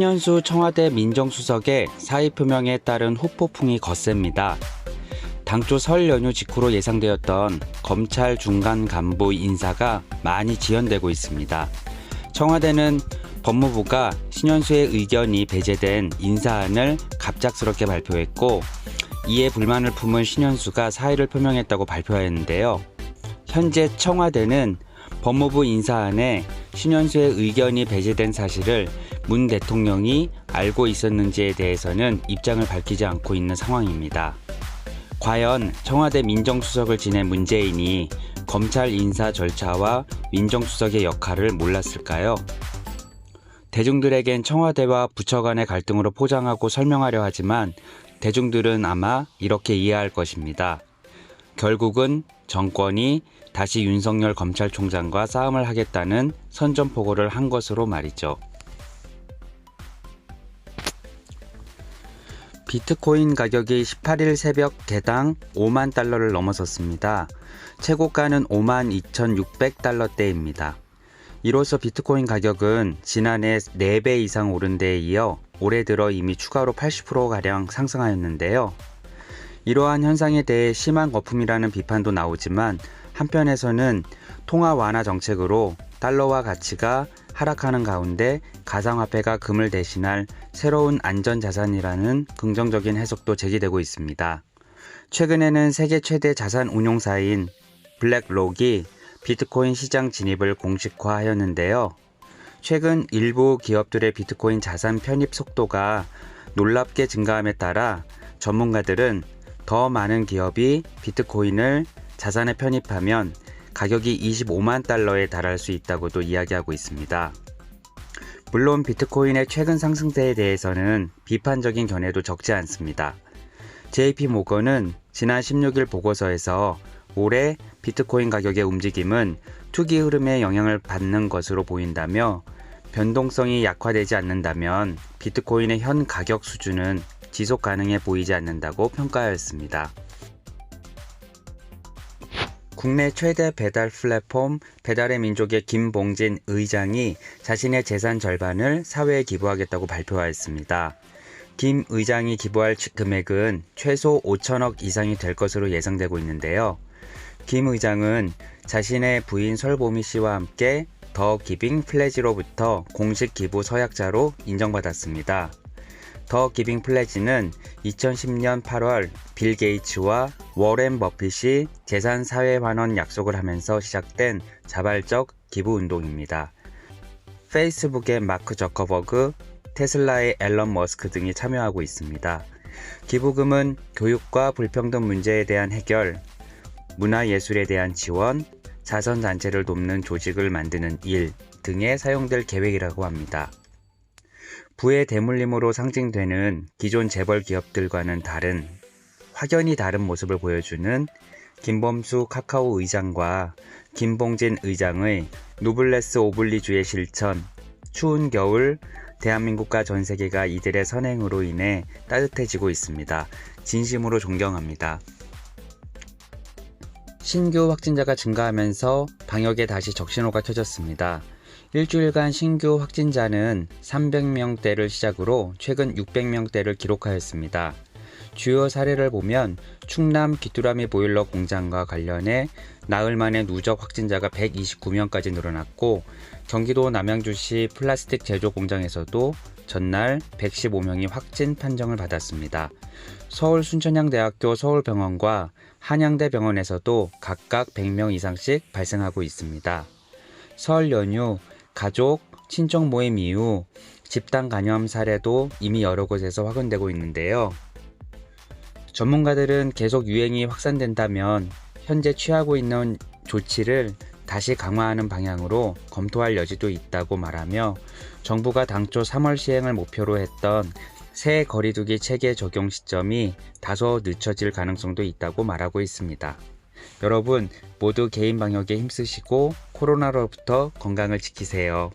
신현수 청와대 민정수석의 사의 표명에 따른 후폭풍이 거셉니다. 당초 설 연휴 직후로 예상되었던 검찰 중간 간부 인사가 많이 지연되고 있습니다. 청와대는 법무부가 신현수의 의견이 배제된 인사안을 갑작스럽게 발표했고 이에 불만을 품은 신현수가 사의를 표명했다고 발표했는데요. 현재 청와대는 법무부 인사안에 신현수의 의견이 배제된 사실을 문 대통령이 알고 있었는지에 대해서는 입장을 밝히지 않고 있는 상황입니다. 과연 청와대 민정수석을 지낸 문재인이 검찰 인사 절차와 민정수석의 역할을 몰랐을까요? 대중들에겐 청와대와 부처 간의 갈등으로 포장하고 설명하려 하지만 대중들은 아마 이렇게 이해할 것입니다. 결국은 정권이 다시 윤석열 검찰총장과 싸움을 하겠다는 선전포고를 한 것으로 말이죠. 비트코인 가격이 18일 새벽 개당 5만 달러를 넘어섰습니다. 최고가는 5만 2,600달러대입니다. 이로써 비트코인 가격은 지난해 4배 이상 오른 데에 이어 올해 들어 이미 추가로 80%가량 상승하였는데요. 이러한 현상에 대해 심한 거품이라는 비판도 나오지만 한편에서는 통화 완화 정책으로 달러와 가치가 하락하는 가운데 가상화폐가 금을 대신할 새로운 안전자산이라는 긍정적인 해석도 제기되고 있습니다. 최근에는 세계 최대 자산 운용사인 블랙록이 비트코인 시장 진입을 공식화하였는데요. 최근 일부 기업들의 비트코인 자산 편입 속도가 놀랍게 증가함에 따라 전문가들은 더 많은 기업이 비트코인을 자산에 편입하면 가격이 25만 달러에 달할 수 있다고도 이야기하고 있습니다. 물론 비트코인의 최근 상승세에 대해서는 비판적인 견해도 적지 않습니다. JP 모건은 지난 16일 보고서에서 올해 비트코인 가격의 움직임은 투기 흐름에 영향을 받는 것으로 보인다며 변동성이 약화되지 않는다면 비트코인의 현 가격 수준은 지속 가능해 보이지 않는다고 평가하였습니다. 국내 최대 배달 플랫폼 배달의 민족의 김봉진 의장이 자신의 재산 절반을 사회에 기부하겠다고 발표하였습니다. 김 의장이 기부할 금액은 최소 5천억 이상이 될 것으로 예상되고 있는데요. 김 의장은 자신의 부인 설보미 씨와 함께 더 기빙 플래지로부터 공식 기부 서약자로 인정받았습니다. 더 기빙 플래지는 2010년 8월 빌 게이츠와 워렌 버핏이 재산 사회 환원 약속을 하면서 시작된 자발적 기부 운동입니다. 페이스북의 마크 저커버그, 테슬라의 앨런 머스크 등이 참여하고 있습니다. 기부금은 교육과 불평등 문제에 대한 해결, 문화예술에 대한 지원, 자선단체를 돕는 조직을 만드는 일 등에 사용될 계획이라고 합니다. 부의 대물림으로 상징되는 기존 재벌 기업들과는 다른 확연히 다른 모습을 보여주는 김범수 카카오 의장과 김봉진 의장의 노블레스 오블리주의 실천, 추운 겨울 대한민국과 전 세계가 이들의 선행으로 인해 따뜻해지고 있습니다. 진심으로 존경합니다. 신규 확진자가 증가하면서 방역에 다시 적신호가 켜졌습니다. 일주일간 신규 확진자는 300명대를 시작으로 최근 600명대를 기록하였습니다. 주요 사례를 보면 충남 귀뚜라미 보일러 공장과 관련해 나흘 만에 누적 확진자가 129명까지 늘어났고 경기도 남양주시 플라스틱 제조 공장에서도 전날 115명이 확진 판정을 받았습니다. 서울 순천향대학교 서울병원과 한양대 병원에서도 각각 100명 이상씩 발생하고 있습니다. 설 연휴 가족, 친척 모임 이후 집단 감염 사례도 이미 여러 곳에서 확인되고 있는데요. 전문가들은 계속 유행이 확산된다면 현재 취하고 있는 조치를 다시 강화하는 방향으로 검토할 여지도 있다고 말하며 정부가 당초 3월 시행을 목표로 했던 새 거리두기 체계 적용 시점이 다소 늦춰질 가능성도 있다고 말하고 있습니다. 여러분 모두 개인 방역에 힘쓰시고 코로나로부터 건강을 지키세요.